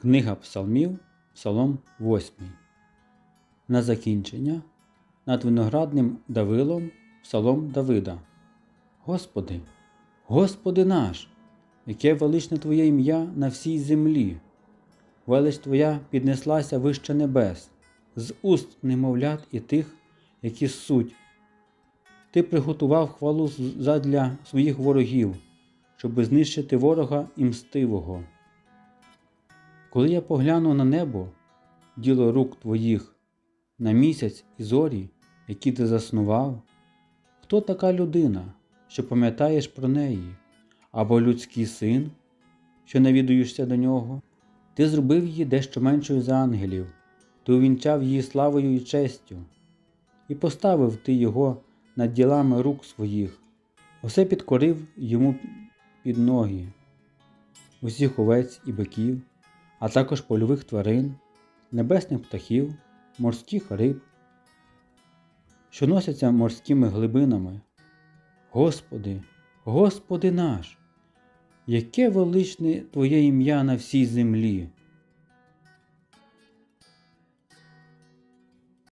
Книга Псалмів, Псалом 8. На закінчення над виноградним Давилом Псалом Давида. Господи, Господи наш, яке величне Твоє ім'я на всій землі. Велич Твоя піднеслася вище небес, з уст немовлят і тих, які суть. Ти приготував хвалу задля своїх ворогів, щоби знищити ворога і мстивого. Коли я погляну на небо, діло рук твоїх, на місяць і зорі, які ти заснував, хто така людина, що пам'ятаєш про неї, або людський син, що навідуєшся до нього? Ти зробив її дещо меншою за ангелів, ти увінчав її славою і честю, і поставив ти його над ділами рук своїх, усе підкорив йому під ноги, усіх овець і биків, а також польових тварин, небесних птахів, морських риб, що носяться морськими глибинами. Господи, Господи наш, яке величне Твоє ім'я на всій землі.